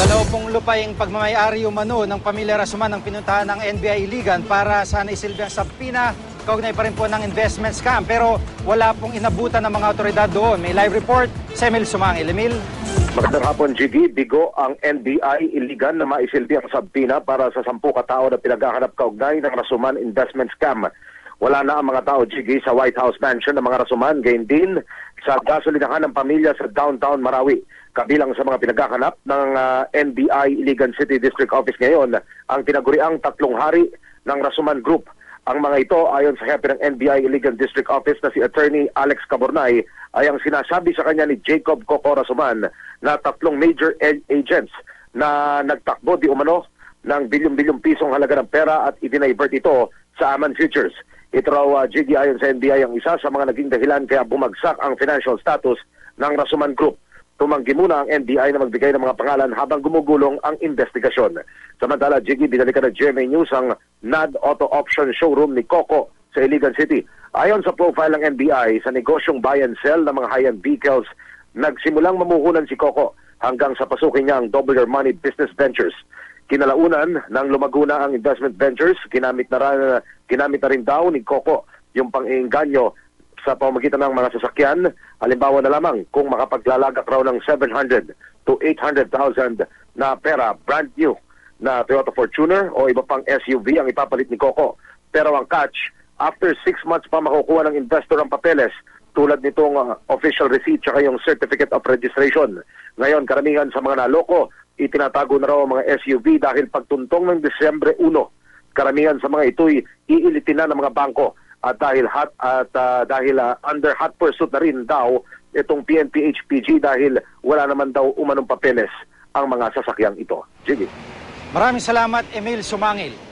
Dalawa pong lupaing pagmamayari umano ng pamilya Rasuman ang pinuntahan ng NBI Iligan para sana isilbing sabpina kaugnay pa rin po ng investment scam. Pero wala pong inabutan ng mga otoridad doon. May live report, Semil Sumangil. Emil? Magandang hapon, GD. Bigo ang NBI iligan na maisilbi ang sabpina para sa sampu katao na pinaghahanap kaugnay ng Rasuman Investment Scam. Wala na ang mga tao, GD, sa White House Mansion ng mga Rasuman, gayon din sa gasolinahan ng pamilya sa downtown Marawi. Kabilang sa mga pinaghahanap ng ah, NBI Iligan City District Office ngayon, ang tinaguriang tatlong hari ng Rasuman Group. Ang mga ito, ayon sa hepe ng NBI Iligan District Office na si Attorney Alex Cabornay, ay ang sinasabi sa kanya ni Jacob Coco Rasuman na tatlong major agents na nagtakbo di umano ng bilyong-bilyong pisong halaga ng pera at idinivert ito sa Aman Futures. Ito raw uh, GD ayon sa NBI ang isa sa mga naging dahilan kaya bumagsak ang financial status ng Rasuman Group. Tumanggi muna ang NBI na magbigay ng mga pangalan habang gumugulong ang investigasyon. Samantala, Jiggy, binalikan ng GMA News ang NAD Auto Option Showroom ni Coco sa Iligan City. Ayon sa profile ng NBI, sa negosyong buy and sell ng mga high-end vehicles, nagsimulang mamuhunan si Coco hanggang sa pasukin niya ang Double Your Money Business Ventures. Kinalaunan nang lumago na ang investment ventures, ginamit na, rin, ginamit na rin daw ni Coco yung pang-iinganyo sa pamamagitan ng mga sasakyan. Halimbawa na lamang kung makapaglalagak raw ng 700 to 800,000 na pera, brand new na Toyota Fortuner o iba pang SUV ang ipapalit ni Coco. Pero ang catch, after 6 months pa makukuha ng investor ang papeles tulad nitong uh, official receipt at yung certificate of registration. Ngayon, karamihan sa mga naloko, itinatago na raw ang mga SUV dahil pagtuntong ng Desyembre 1, karamihan sa mga ito'y iilitin na ng mga bangko at dahil hot at uh, dahil uh, under hot pursuit na rin daw itong PNP HPG dahil wala naman daw umanong papeles ang mga sasakyang ito. Sige. Maraming salamat, Emil Sumangil.